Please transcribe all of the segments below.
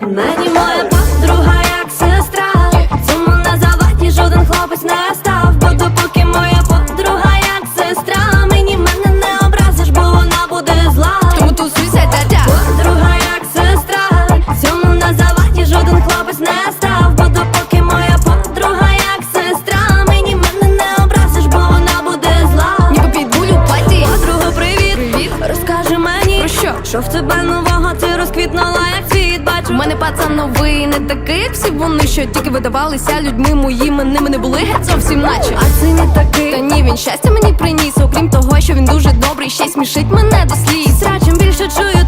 Мені моя подруга що? В тебе нового ти розквітнула, як світ У мене пацан новий, не такий, як всі вони, що тільки видавалися людьми моїми, ними не були геть зовсім наче. А це не такий Та ні, він щастя мені приніс, окрім того, що він дуже добрий, ще й смішить мене до сліз. Срачем більше чую,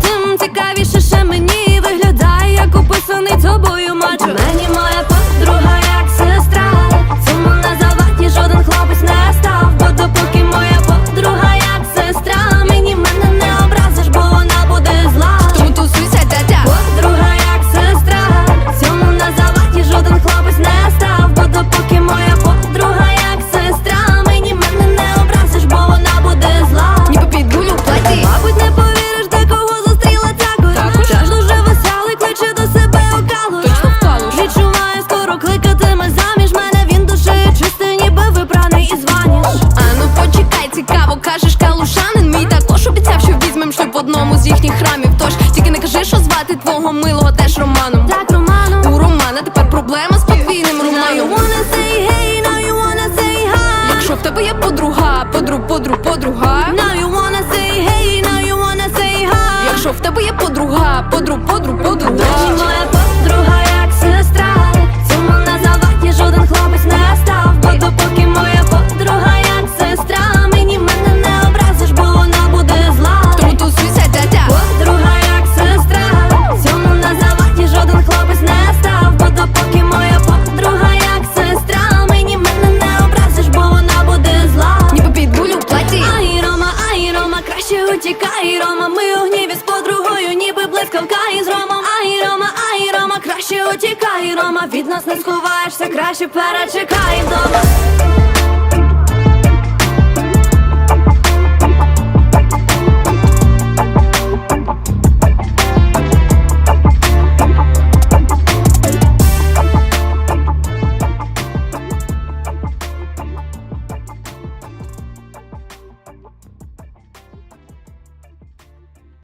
в одному з їхніх храмів. Тож тільки не кажи, що звати твого милого теж Романом. Так, Романом У Романа тепер проблема з подвійним Now you Романом. wanna say hey, now you wanna say hi Якщо в тебе є подруга, подру, подру, подруга. Now you wanna say hey, now you wanna say hi Якщо в тебе є подруга, подру, подру, Мені подруга. моя подруга утікай, Рома, ми у гніві з подругою, ніби блискавка із Ромом. Ай, Рома, ай, Рома, краще утікай, Рома, від нас не сховаєшся, краще перечекай вдома.